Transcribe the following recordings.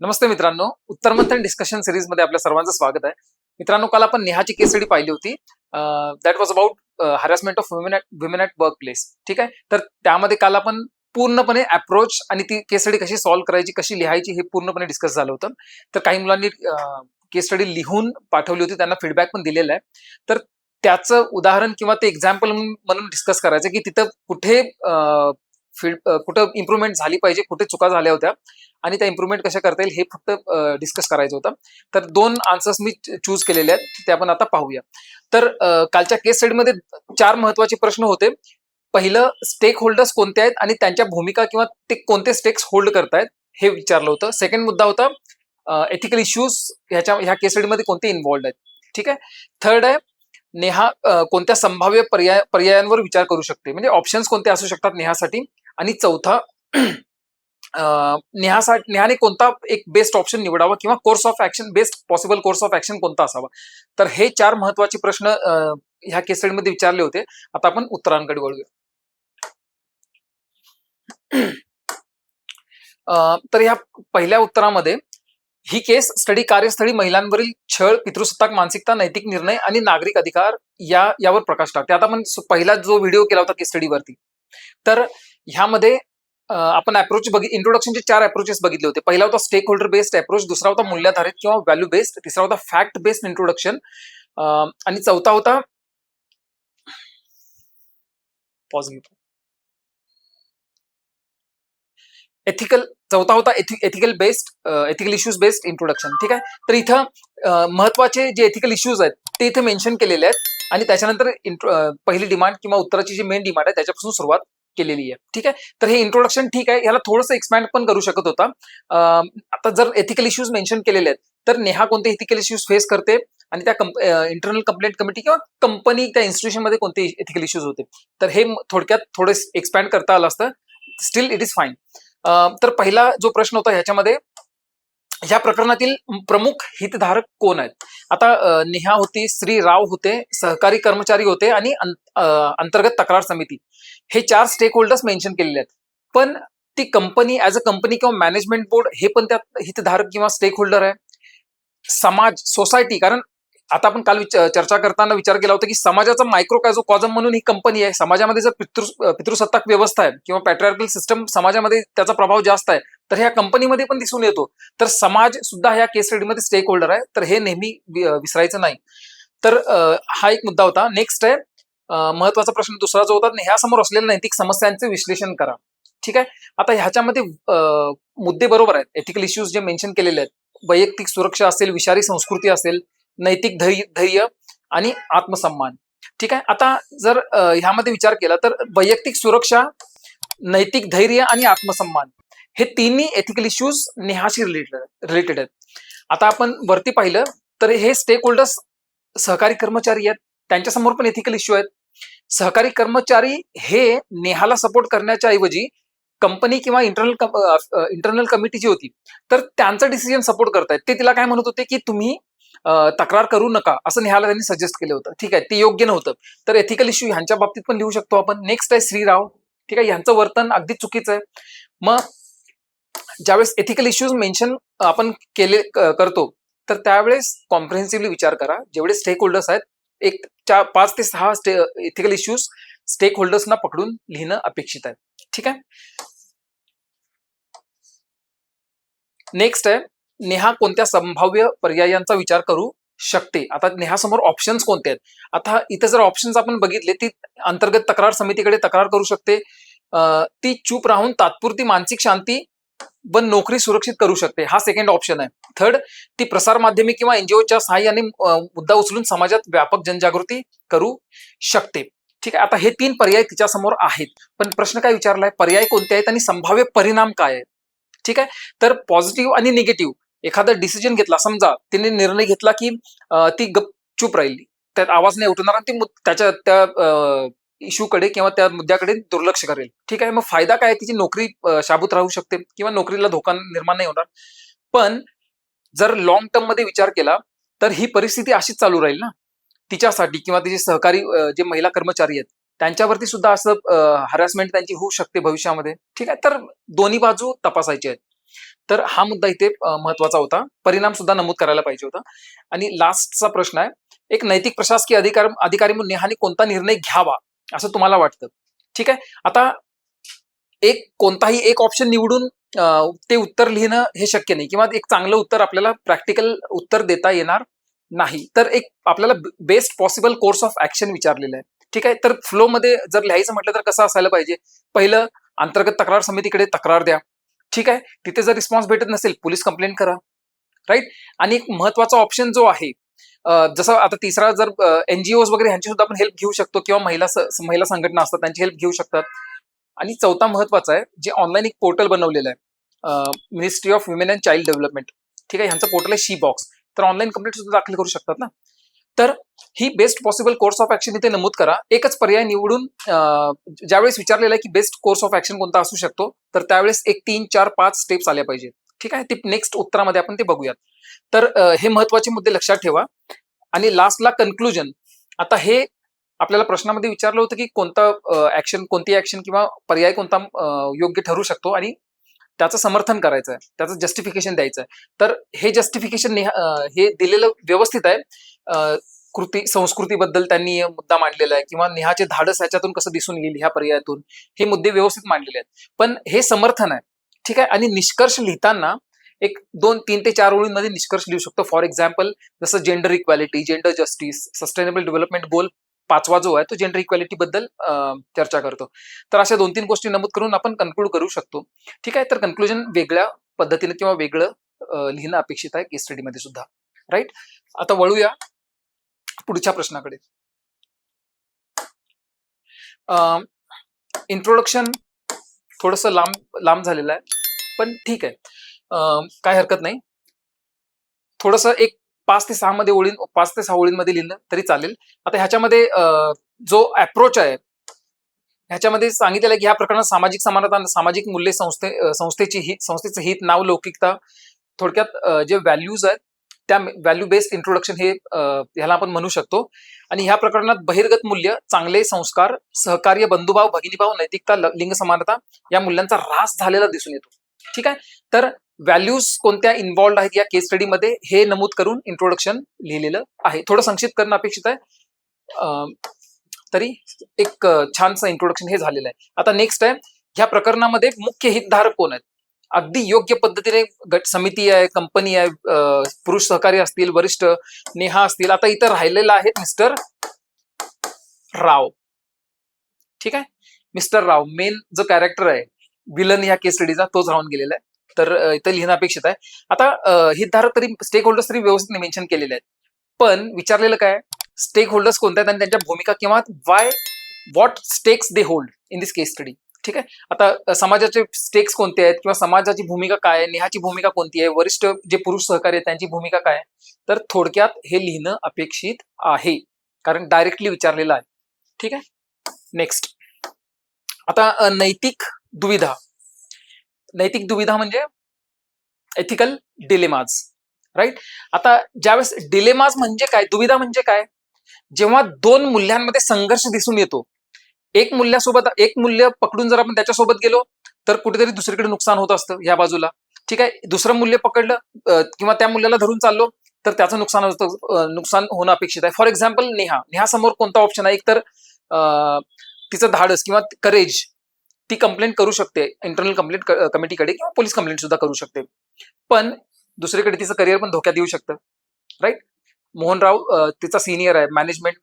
नमस्ते मित्रांनो. उत्तर मंथन डिस्कशन सिरीजमध्ये आपल्या सर्वांचं स्वागत आहे. मित्रांनो काल आपण नेहाची केस स्टडी पाहिली होती. That was about harassment of women women at work place ठीक आहे? तर त्यामध्ये काल आपण पूर्णपणे अप्रोच आणि ती केस स्टडी कशी सॉल्व्ह करायची कशी लिहायची हे पूर्णपणे डिस्कस झालं होतं. तर काही मुलांनी केस स्टडी लिहून पाठवली होती. त्यांना फीडबॅक पण दिलेला आहे. तर त्याचं उदाहरण किंवा ते एक्झाम्पल म्हणून डिस्कस करायचं की तिथं कुठे फील्ड कुठं इम्प्रुव्हमेंट झाली पाहिजे कुठे चुका झाल्या होत्या आणि त्या इम्प्रुव्हमेंट कशा करता येईल हे फक्त डिस्कस करायचं होतं. तर दोन आन्सर्स मी चूज केलेले आहेत ते आपण आता पाहूया. तर कालच्या केस स्टडीमध्ये चार महत्त्वाचे प्रश्न होते. पहिलं स्टेक होल्डर्स कोणते आहेत आणि त्यांच्या भूमिका किंवा ते कोणते स्टेक्स होल्ड करतायत हे विचारलं होतं. सेकंड मुद्दा होता एथिकल इश्यूज ह्याच्या ह्या केस स्टडीमध्ये कोणते इन्व्हॉल्ड आहेत? ठीक आहे? थर्ड आहे नेहा कोणत्या संभाव्य पर्याय पर्यायांवर विचार करू शकते? म्हणजे ऑप्शन्स कोणते असू शकतात नेहासाठी? आणि चौथा नेहासाठी नेहाने कोणता एक बेस्ट ऑप्शन निवडावा किंवा course of action best possible course of action कोणता असावा? तर हे चार महत्त्वाचे प्रश्न ह्या केस विचारले होते. आता आपण उत्तरांकडे वळूया. अं, तर ह्या पहिल्या उत्तरामध्ये ही केस स्टडी कार्यस्थळी महिलांवरील छळ पितृसत्ताक मानसिकता नैतिक निर्णय आणि नागरिक अधिकार या यावर प्रकाश टाकते. आता आपण पहिला जो व्हिडिओ केला होता केस स्टडीवरती तर ह्यामध्ये आपण अप्रोच बघित इंट्रोडक्शनचे चार अप्रोचेस बघितले होते. पहिला होता स्टेक होल्डर बेस्ड अप्रोच दुसरा होता मूल्याधारित किंवा व्हॅल्यू बेस्ड तिसरा होता फॅक्ट बेस्ड इंट्रोडक्शन आणि चौथा होता एथिकल चौथा होता ethical based ethical issues based introduction ठीक आहे? तर इथं महत्त्वाचे जे एथिकल इश्यूज आहेत ते इथे मेन्शन केलेले आहेत. आणि त्याच्यानंतर पहिली डिमांड किंवा उत्तराची जी मेन डिमांड आहे त्याच्यापासून सुरुवात केलेली आहे. ठीक आहे? तर हे इंट्रोडक्शन ठीक आहे. याला थोडंसं एक्सपॅन्ड पण करू शकत होता. आता जर एथिकल इश्यूज मेन्शन केलेले आहेत तर नेहा कोणते एथिकल इश्यूज फेस करते? आणि त्या इंटरनल कंप्लेंट कमिटी किंवा कंपनी त्या इन्स्टिट्यूशनमध्ये मध्ये कोणते एथिकल इश्यूज होते? तर हे थोडक्यात थोडे एक्सपॅन्ड करता आलं असतं. स्टील इट इज फाईन तर पहिला जो प्रश्न होता ह्याच्यामध्ये या प्रकरणातील प्रमुख हितधारक कोण आहेत? आता नेहा होती श्री राव होते सहकारी कर्मचारी होते आणि अंतर्गत तक्रार समिती. हे चार स्टेक होल्डर्स मेन्शन केलेले आहेत. पण ती कंपनी ऍज अ कंपनी किंवा मॅनेजमेंट बोर्ड हे पण त्यात हितधारक किंवा स्टेक होल्डर आहे. समाज सोसायटी कारण आता आपण काल चर्चा करताना विचार केला होता की समाजाचा मायक्रो कॉझम म्हणून ही कंपनी आहे. समाजामध्ये जर पितृ पितृसत्ताक व्यवस्था आहे किंवा पॅट्रियार्कल सिस्टम समाजामध्ये त्याचा प्रभाव जास्त आहे तर ह्या कंपनीमध्ये पण दिसून येतो. तर समाज सुद्धा ह्या केस स्टडीमध्ये स्टेक होल्डर आहे. तर हे नेहमी विसरायचं नाही. तर हा एक मुद्दा होता. नेक्स्ट आहे महत्त्वाचा प्रश्न दुसरा जो होता ह्यासमोर असलेल्या नैतिक समस्यांचे विश्लेषण करा. ठीक आहे? आता ह्याच्यामध्ये मुद्दे बरोबर आहेत. एथिकल इश्यूज जे मेन्शन केलेले आहेत. वैयक्तिक सुरक्षा असेल विषारी संस्कृती असेल नैतिक धैर्य धैर्य आणि आत्मसन्मान. ठीक आहे? आता जर ह्यामध्ये विचार केला तर वैयक्तिक सुरक्षा नैतिक धैर्य आणि आत्मसन्मान. हे तिन्ही एथिकल इश्यूज नेहाशी रिलेटेड रिलेटेड आहेत. आता आपण वरती पाहिलं तर हे स्टेक होल्डर्स सहकारी कर्मचारी आहेत. त्यांच्यासमोर पण एथिकल इश्यू आहेत. सहकारी कर्मचारी हे नेहाला सपोर्ट करण्याच्या ऐवजी कंपनी किंवा इंटरनल इंटरनल कमिटी जी होती तर त्यांचं डिसिजन सपोर्ट करतायत. ते तिला काय म्हणत होते की तुम्ही तक्रार करू नका. असं नेहाला त्यांनी सजेस्ट केलं होतं. ठीक आहे ते योग्य नव्हतं. तर एथिकल इश्यू ह्यांच्या बाबतीत पण लिहू शकतो आपण. नेक्स्ट आहे श्रीराव. ठीक आहे यांचं वर्तन अगदी चुकीचं आहे. मग ज्यावेळेस एथिकल इश्यूज मेन्शन आपण केले करतो तर त्यावेळेस कॉम्प्रिहेन्सिव्हली विचार करा. जेवढे स्टेक होल्डर्स आहेत एक चार पाच ते सहा स्टे एथिकल इश्यूज स्टेक होल्डर्सना पकडून लिहिणं अपेक्षित आहे. ठीक आहे? नेक्स्ट आहे नेहा कोणत्या संभाव्य पर्यायांचा विचार करू शकते? आता नेहासमोर ऑप्शन्स कोणते आहेत? आता इथे जर ऑप्शन्स आपण बघितले ती अंतर्गत तक्रार समितीकडे तक्रार करू शकते. ती चूप राहून तात्पुरती मानसिक शांती व नोकरी सुरक्षित करू शकते. हा सेकंड ऑप्शन आहे. थर्ड ती प्रसार माध्यमे किंवा एनजीओच्या सहाय्याने मुद्दा उचलून समाजात व्यापक जनजागृती करू शकते. ठीक आहे? आता हे तीन पर्याय तिच्या समोर आहेत. पण प्रश्न काय विचारलाय? पर्याय कोणते आहेत आणि संभाव्य परिणाम काय आहेत? ठीक आहे? तर पॉझिटिव्ह आणि निगेटिव्ह एखादा डिसिजन घेतला समजा तिने निर्णय घेतला की ती गपचूप राहिली. त्यात आवाज नाही उठणार आणि ती त्याच्या त्या इश्यूकडे किंवा त्या मुद्द्याकडे दुर्लक्ष करेल. ठीक आहे? मग फायदा काय तिची नोकरी शाबूत राहू शकते किंवा नोकरीला धोका निर्माण नाही होणार. पण जर लॉंग टर्ममध्ये विचार केला तर ही परिस्थिती अशीच चालू राहील ना? तिच्यासाठी किंवा तिचे सहकारी जे महिला कर्मचारी आहेत त्यांच्यावरती सुद्धा असं हरासमेंट त्यांची होऊ शकते भविष्यामध्ये. ठीक आहे? तर दोन्ही बाजू तपासायचे आहेत. तर हा मुद्दा इथे महत्त्वाचा होता. परिणाम सुद्धा नमूद करायला पाहिजे होता. आणि लास्टचा प्रश्न आहे एक नैतिक प्रशासकीय अधिकार अधिकारी म्हणून नेहाने कोणता निर्णय घ्यावा? असं तुम्हाला वाटतं. ठीक आहे? आता एक कोणताही एक ऑप्शन निवडून ते उत्तर लिहिणं हे शक्य नाही किंवा एक चांगलं उत्तर आपल्याला प्रॅक्टिकल उत्तर देता येणार नाही. तर एक आपल्याला best possible course of action विचारलेलं आहे. ठीक आहे? तर फ्लो मध्ये जर लिहायचं म्हटलं तर कसं असायला पाहिजे? पहिलं अंतर्गत तक्रार समितीकडे तक्रार द्या. ठीक आहे? तिथे जर रिस्पॉन्स भेटत नसेल पोलीस कंप्लेंट करा. राईट आणि एक महत्त्वाचा ऑप्शन जो आहे जसं आता तिसरा जर एनजीओ वगैरे ह्यांची सुद्धा आपण हेल्प घेऊ शकतो किंवा महिला महिला संघटना असतात त्यांची हेल्प घेऊ शकतात. आणि चौथा महत्त्वाचा आहे जे ऑनलाईन एक पोर्टल बनवलेलं आहे ministry of women and child development ठीक आहे ह्यांचं पोर्टल आहे शी बॉक्स तर ऑनलाईन कंप्लेंट सुद्धा दाखल करू शकतात ना? तर ही best possible course of action इथे नमूद करा. एकच पर्याय निवडून ज्यावेळेस विचारलेला आहे की बेस्ट कोर्स ऑफ ऍक्शन कोणता असू शकतो तर त्यावेळेस एक तीन चार पाच स्टेप्स आल्या पाहिजेत. ठीक आहे? ते नेक्स्ट उत्तरामध्ये आपण ते बघूयात. तर हे महत्त्वाचे मुद्दे लक्षात ठेवा. आणि लास्टला कन्क्लुजन आता हे आपल्याला प्रश्नामध्ये विचारलं होतं की कोणता ऍक्शन कोणती ऍक्शन किंवा पर्याय कोणता योग्य ठरू शकतो? आणि त्याचं समर्थन करायचं आहे त्याचं जस्टिफिकेशन द्यायचं आहे तर हे जस्टिफिकेशन हे दिलेलं व्यवस्थित आहे. कृती संस्कृतीबद्दल त्यांनी मुद्दा मांडलेला आहे किंवा नेहाचे धाडस ह्याच्यातून कसं दिसून येईल ह्या पर्यायातून हे मुद्दे व्यवस्थित मांडलेले आहेत. पण हे समर्थन आहे. ठीक आहे? आणि निष्कर्ष लिहिताना एक दोन तीन ते चार ओळींमध्ये निष्कर्ष लिहू शकतो. फॉर एक्झाम्पल जसं gender equality gender justice sustainable development goal पाचवा जो आहे तो जेंडर इक्वॅलिटी बद्दल चर्चा करतो. तर अशा दोन तीन गोष्टी नमूद करून आपण कन्क्लूड करू शकतो. ठीक आहे? तर कन्क्लुजन वेगळ्या पद्धतीने किंवा वेगळं लिहिणं अपेक्षित आहे केस स्टडीमध्ये सुद्धा. राईट आता वळूया पुढच्या प्रश्नाकडे. इंट्रोडक्शन थोडस लांब लांब झालेलं आहे. पण ठीक आहे. काय हरकत नाही. थोडस एक पाच ते सहा मध्ये ओळी पाच ते सहा ओळींमध्ये लिहिलं तरी चालेल. आता ह्याच्यामध्ये जो अप्रोच आहे ह्याच्यामध्ये सांगितलेलं आहे की ह्या प्रकरणात सामाजिक समानता सामाजिक मूल्य संस्थे संस्थेची हित संस्थेचं हित नाव लौकिकता थोडक्यात जे व्हॅल्यूज आहेत त्या व्हॅल्यू बेस्ड इंट्रोडक्शन हे ह्याला आपण म्हणू शकतो. आणि ह्या प्रकरणात बहिर्गत मूल्य चांगले संस्कार सहकार्य बंधुभाव भगिनीभाव नैतिकता लिंग समानता या मूल्यांचा ऱ्हास झालेला दिसून येतो. ठीक आहे? तर व्हॅल्यूज कोणत्या इन्व्हॉल्ड आहेत या केस स्टडीमध्ये हे नमूद करून इंट्रोडक्शन लिहिलेलं आहे. थोडं संक्षिप्त करणं अपेक्षित आहे. तरी एक छानसं इंट्रोडक्शन हे झालेलं आहे. आता नेक्स्ट आहे ह्या प्रकरणामध्ये मुख्य हितधारक कोण आहेत? अगदी योग्य पद्धतीने गट समिती आहे कंपनी आहे पुरुष सहकारी असतील वरिष्ठ नेहा असतील आता इथं राहिलेलं आहे मिस्टर राव. ठीक आहे? मिस्टर राव मेन जो कॅरेक्टर आहे विलन ह्या केस स्टडीचा तोच राहून गेलेला आहे. तर इथं लिहिणं अपेक्षित आहे. आता हितधारक तरी स्टेक होल्डर्स तरी व्यवस्थित मेन्शन केलेले आहेत. पण विचारलेलं काय? स्टेक होल्डर्स कोणत्या आहेत आणि त्यांच्या भूमिका किंवा why what stakes they hold in this case study ठीक आहे? आता समाजाचे स्टेक्स कोणते आहेत? किंवा समाजाची भूमिका काय आहे? नेहाची भूमिका कोणती आहे? वरिष्ठ जे पुरुष सहकारी आहेत त्यांची भूमिका काय आहे? तर थोडक्यात हे लिहिणं अपेक्षित आहे. कारण डायरेक्टली विचारलेलं आहे. ठीक आहे? नेक्स्ट आता नैतिक दुविधा. नैतिक दुविधा म्हणजे एथिकल डिलेमाज राईट आता ज्यावेळेस डिलेमाज म्हणजे काय? दुविधा म्हणजे काय? जेव्हा दोन मूल्यांमध्ये संघर्ष दिसून येतो एक मूल्यासोबत एक मूल्य पकडून जर आपण त्याच्यासोबत गेलो तर कुठेतरी दुसरीकडे नुकसान होत असतं या बाजूला. ठीक आहे? दुसरं मूल्य पकडलं किंवा त्या मूल्याला धरून चाललो तर त्याचं नुकसान होतं नुकसान होणं अपेक्षित आहे. For example Neha. नेहा समोर कोणता ऑप्शन आहे? एक तर तिचं धाडस किंवा करेज ती कंप्लेंट करू शकते इंटरनल कंप्लेंट कमिटीकडे किंवा पोलीस कंप्लेंट सुद्धा करू शकते. पण दुसरीकडे तिचं करिअर पण धोक्यात येऊ शकतं. राईट मोहनराव तिचा सिनियर आहे. मॅनेजमेंट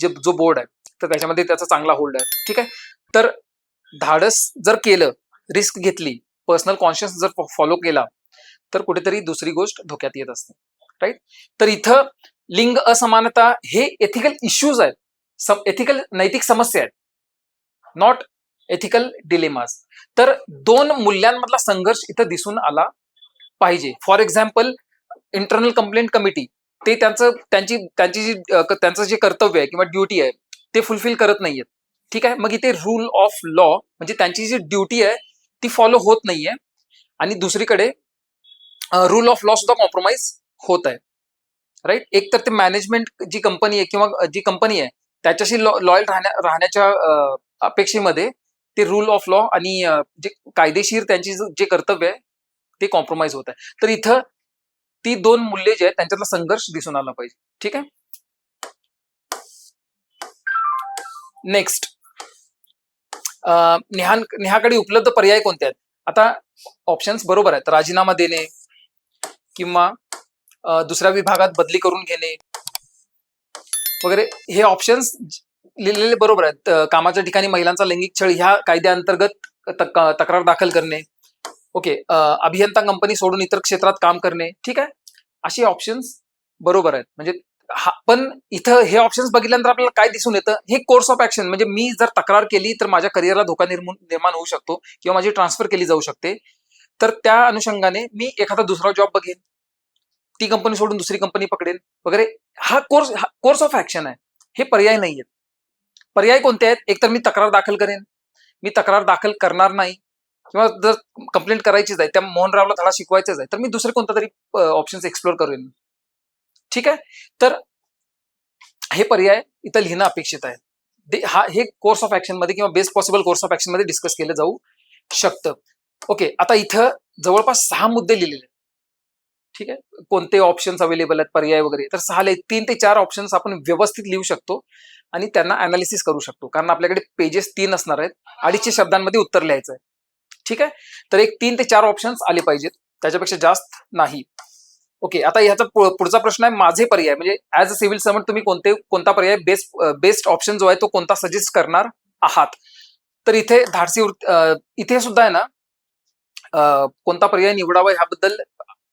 जे जो बोर्ड आहे. तर त्याच्यामध्ये त्याचा चांगला होल्ड आहे. ठीक आहे? तर धाडस जर केलं रिस्क घेतली पर्सनल कॉन्शियस जर फॉलो केला तर कुठेतरी दुसरी गोष्ट धोक्यात येत असते. राईट तर इथं लिंग असमानता हे एथिकल इश्यूज आहेत. एथिकल नैतिक समस्या आहेत. नॉट एथिकल डिलेमास तर दोन मूल्यांमधला संघर्ष इथं दिसून आला पाहिजे. For example internal complaint committee ते त्यांचं त्यांची त्यांची जी त्यांचं जे कर्तव्य आहे किंवा ड्युटी आहे ते फुलफिल करत नाहीयेत. ठीक आहे? मग इथे रूल ऑफ लॉ म्हणजे त्यांची जी ड्युटी आहे ती फॉलो होत नाहीये. आणि दुसरीकडे रूल ऑफ लॉ सुद्धा कॉम्प्रोमाइज होत आहे. राईट एक तर ते मॅनेजमेंट जी कंपनी आहे किंवा जी कंपनी आहे त्याच्याशी लॉयल राहण्या राहण्याच्या अपेक्षेमध्ये ते रूल ऑफ लॉ आणि जे कायदेशीर त्यांची जे कर्तव्य आहे ते कॉम्प्रोमाइज होत आहे. तर इथं ती दोन मूल्ये जे आहेत त्यांच्यातला संघर्ष दिसून आला पाहिजे. ठीक आहे? नेक्स्ट नेहा नेहाकडे उपलब्ध पर्याय कोणते आहेत? आता ऑप्शन्स बरोबर आहेत. राजीनामा देणे किंवा दुसऱ्या विभागात बदली करून घेणे. वगैरे हे ऑप्शन्स लिहिलेले बरोबर आहेत. कामाच्या ठिकाणी महिलांचा लैंगिक छळ ह्या कायद्याअंतर्गत तक- तक्रार दाखल करणे. ओके अभियंता कंपनी सोडून इतर क्षेत्रात काम करणे. ठीक आहे? असे ऑप्शन्स बरोबर आहेत. म्हणजे पण इथं हे ऑप्शन्स बघितल्यानंतर आपल्याला काय दिसून येतं? हे कोर्स ऑफ ऍक्शन म्हणजे मी जर तक्रार केली तर माझ्या करिअरला धोका निर्माण होऊ शकतो किंवा माझी ट्रान्सफर केली जाऊ शकते. तर त्या अनुषंगाने मी एखादा दुसरा जॉब बघेन ती कंपनी सोडून दुसरी कंपनी पकडेन वगैरे. हा कोर्स हा कोर्स ऑफ ऍक्शन आहे. हे पर्याय नाही आहेत पर्याय कोणते आहेत? एकतर मी तक्रार दाखल करेन. मी तक्रार दाखल करणार नाही. किंवा जर कंप्लेंट करायचीच आहे त्या मोहनरावला धडा शिकवायचाच आहे तर मी दुसरे कोणता तरी ऑप्शन्स एक्सप्लोर करेन. ठीक आहे? तर हे पर्याय इथं लिहिणं अपेक्षित आहे. हा हे कोर्स ऑफ ऍक्शनमध्ये किंवा बेस्ट पॉसिबल कोर्स ऑफ ऍक्शनमध्ये डिस्कस केलं जाऊ शकतं. ओके आता इथं जवळपास सहा मुद्दे लिहिलेले आहेत. ठीक आहे? कोणते ऑप्शन्स अवेलेबल आहेत पर्याय वगैरे. तर सहा ले- तीन ते चार ऑप्शन्स आपण व्यवस्थित लिहू शकतो आणि त्यांना अनालिसिस करू शकतो. कारण आपल्याकडे पेजेस तीन असणार आहेत. अडीचशे शब्दांमध्ये उत्तर लिहायचं आहे. ठीक आहे? तर एक तीन ते चार ऑप्शन्स आले पाहिजेत. त्याच्यापेक्षा जास्त नाही. ओके आता ह्याचा पुढचा प्रश्न आहे माझे पर्याय. म्हणजे ऍज अ सिव्हिल सर्वंट तुम्ही कोणते कोणता पर्याय बेस्ट बेस्ट ऑप्शन जो आहे तो कोणता सजेस्ट करणार आहात? तर इथे धाडसी इथे सुद्धा आहे ना कोणता पर्याय निवडावा ह्याबद्दल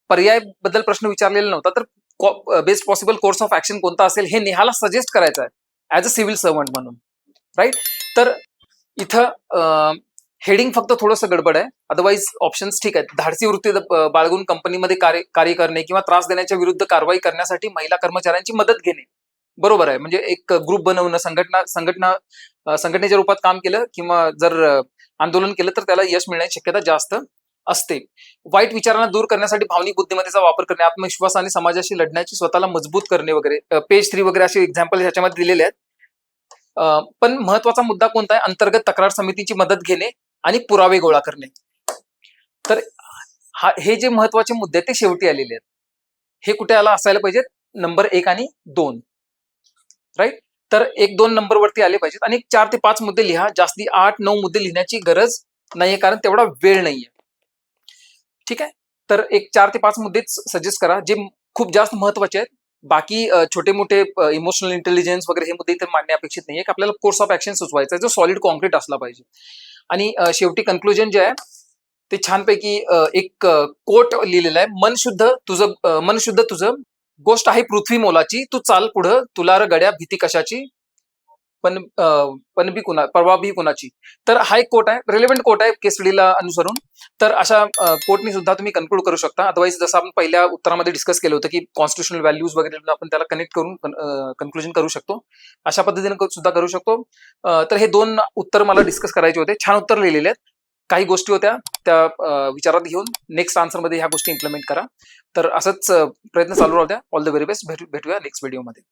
पर्यायबद्दल प्रश्न विचारलेला नव्हता. तर best possible course of action कोणता असेल हे नेहाला सजेस्ट करायचं आहे ऍज अ सिव्हिल सर्वंट म्हणून. राईट तर इथं हेडिंग फक्त थोडंसं गडबड आहे. अदरवाईज ऑप्शन्स ठीक आहेत. धाडसी वृत्ती बाळगून कंपनीमध्ये कार्य कार्य करणे किंवा त्रास देण्याच्या विरुद्ध कारवाई करण्यासाठी महिला कर्मचाऱ्यांची मदत घेणे. बरोबर आहे. म्हणजे एक ग्रुप बनवणं संघटना संघटना संघटनेच्या रूपात काम केलं किंवा जर आंदोलन केलं तर त्याला यश मिळण्याची शक्यता जास्त असते. वाईट विचारांना दूर करण्यासाठी भावनिक बुद्धिमत्तेचा वापर करणे आत्मविश्वास आणि समाजाशी लढण्याची स्वतःला मजबूत करणे वगैरे पेज थ्री वगैरे असे एक्झाम्पल ह्याच्यामध्ये दिलेले आहेत. पण महत्त्वाचा मुद्दा कोणता आहे? अंतर्गत तक्रार समितीची मदत घेणे आणि पुरावे गोळा करणे. तर हा हे जे महत्त्वाचे मुद्दे आहेत ते शेवटी आलेले आहेत. हे कुठे आला असायला पाहिजेत? नंबर एक आणि दोन. राईट तर एक दोन नंबर वरती आले पाहिजेत. आणि चार ते पाच मुद्दे लिहा. जास्ती आठ नऊ मुद्दे लिहिण्याची गरज नाहीये कारण तेवढा वेळ नाहीये. ठीक आहे? तर एक चार ते पाच मुद्देच सजेस्ट करा जे खूप जास्त महत्त्वाचे आहेत. बाकी छोटे मोठे इमोशनल इंटेलिजन्स वगैरे हे मुद्दे इथे मांडणे अपेक्षित नाहीये. की आपल्याला कोर्स ऑफ ऍक्शन सुचवायचा आहे जो सॉलिड कॉन्क्रीट असला पाहिजे. आणि शेवटी कन्क्लुजन जे आहे ते छानपैकी एक कोट लिहिलेला आहे. मन शुद्ध तुझं मन शुद्ध तुझं गोष्ट आहे पृथ्वी मोलाची. तू चाल पुढं तुला र गड्या भीती कशाची? पण अ, पण बी कुणा परवा बी कुणाची. तर हा एक कोट आहे रिलेव्हंट कोट आहे केस स्टडीला अनुसरून. तर अशा कोटनी सुद्धा तुम्ही कन्क्लूड करू शकता. अदरवाईज जसं आपण पहिल्या उत्तरामध्ये डिस्कस केलं होतं की कॉन्स्टिट्युशनल व्हॅल्यूज वगैरे आपण त्याला कनेक्ट करून कन्क्लुजन करू शकतो. अशा पद्धतीने सुद्धा करू शकतो. तर हे दोन उत्तर मला डिस्कस करायचे होते. छान उत्तर लिहिलेले आहेत. काही गोष्टी होत्या त्या विचारात घेऊन नेक्स्ट आन्सरमध्ये ह्या गोष्टी इम्प्लिमेंट करा. तर असंच प्रयत्न चालू राहत्या ऑल द व्हेरी बेस्ट भेटूया नेक्स्ट व्हिडिओमध्ये